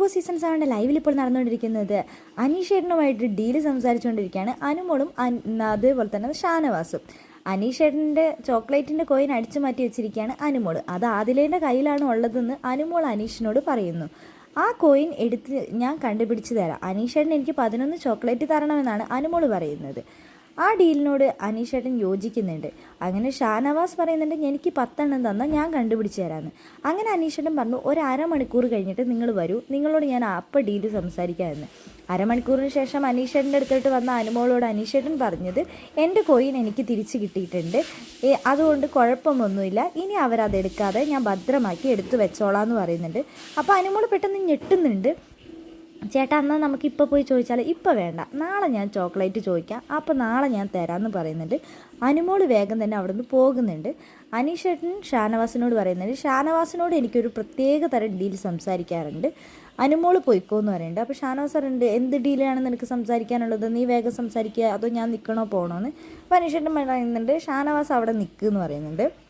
Boss season സെവന്റെ ലൈവിൽ ഇപ്പോൾ നടന്നുകൊണ്ടിരിക്കുന്നത്. അനീഷേട്ടനുമായിട്ട് ഡീൽ സംസാരിച്ചുകൊണ്ടിരിക്കുകയാണ്. അനുമോളും അതേപോലെ തന്നെ ഷാനവാസും. അനീഷേട്ടന്റെ ചോക്ലേറ്റിന്റെ കോയിൻ അടിച്ചു മാറ്റി വെച്ചിരിക്കുകയാണ് അനുമോൾ അത് ആദിലേന്റെ കയ്യിലാണ് ഉള്ളതെന്ന് അനുമോൾ അനീഷിനോട് പറയുന്നു. ആ കോയിൻ എടുത്ത് ഞാൻ കണ്ടുപിടിച്ച് തരാം. അനീഷേട്ടൻ എനിക്ക് പതിനൊന്ന് ചോക്ലേറ്റ് തരണമെന്നാണ് അനുമോൾ പറയുന്നത്. ആ ഡീലിനോട് അനീഷേട്ടൻ യോജിക്കുന്നുണ്ട്. അങ്ങനെ ഷാനവാസ് പറയുന്നുണ്ട് എനിക്ക് പത്തെണ്ണം തന്നാൽ ഞാൻ കണ്ടുപിടിച്ച് തരാമെന്ന് അങ്ങനെ അനീഷേട്ടൻ പറഞ്ഞു ഒരു അരമണിക്കൂർ കഴിഞ്ഞിട്ട് നിങ്ങൾ വരൂ. നിങ്ങളോട് ഞാൻ അപ്പം ഡീൽ സംസാരിക്കാമെന്ന്. അരമണിക്കൂറിന് ശേഷം അനീഷേട്ടന്റെ അടുത്തോട്ട് വന്ന അനുമോളോട് അനീഷേട്ടൻ പറഞ്ഞത് എന്റെ കോയിൻ എനിക്ക് തിരിച്ച് കിട്ടിയിട്ടുണ്ട്. അതുകൊണ്ട് കുഴപ്പമൊന്നുമില്ല. ഇനി അവരതെടുക്കാതെ ഞാൻ ഭദ്രമാക്കി എടുത്തു വെച്ചോളാം എന്ന് പറയുന്നുണ്ട്. അപ്പോൾ അനുമോൾ പെട്ടെന്ന് ഞെട്ടുന്നുണ്ട്. ചേട്ടാ എന്നാൽ നമുക്ക് ഇപ്പോൾ പോയി ചോദിച്ചാൽ ഇപ്പോൾ വേണ്ട. നാളെ ഞാൻ ചോക്ലേറ്റ് ചോദിക്കാം. അപ്പോൾ നാളെ ഞാൻ തരാമെന്ന് പറയുന്നുണ്ട്. അനുമോൾ വേഗം തന്നെ അവിടെ നിന്ന് പോകുന്നുണ്ട്. അനീഷേട്ടൻ ഷാനവാസിനോട് പറയുന്നുണ്ട്. ഷാനവാസിനോട് എനിക്കൊരു പ്രത്യേക തരം ഡീൽ സംസാരിക്കാറുണ്ട്. അനുമോൾ പോയിക്കോ എന്ന് പറയുന്നുണ്ട്. അപ്പോൾ ഷാനവാസ് പറയുന്നുണ്ട് എന്ത് ഡീലാണ് നിനക്ക് സംസാരിക്കാനുള്ളത്? നീ വേഗം സംസാരിക്കുക അതോ ഞാൻ നിൽക്കണോ പോകണോ എന്ന് അപ്പോൾ അനീഷേട്ടൻ പറയുന്നുണ്ട് ഷാനവാസ് അവിടെ നിൽക്കുക എന്ന് പറയുന്നുണ്ട്.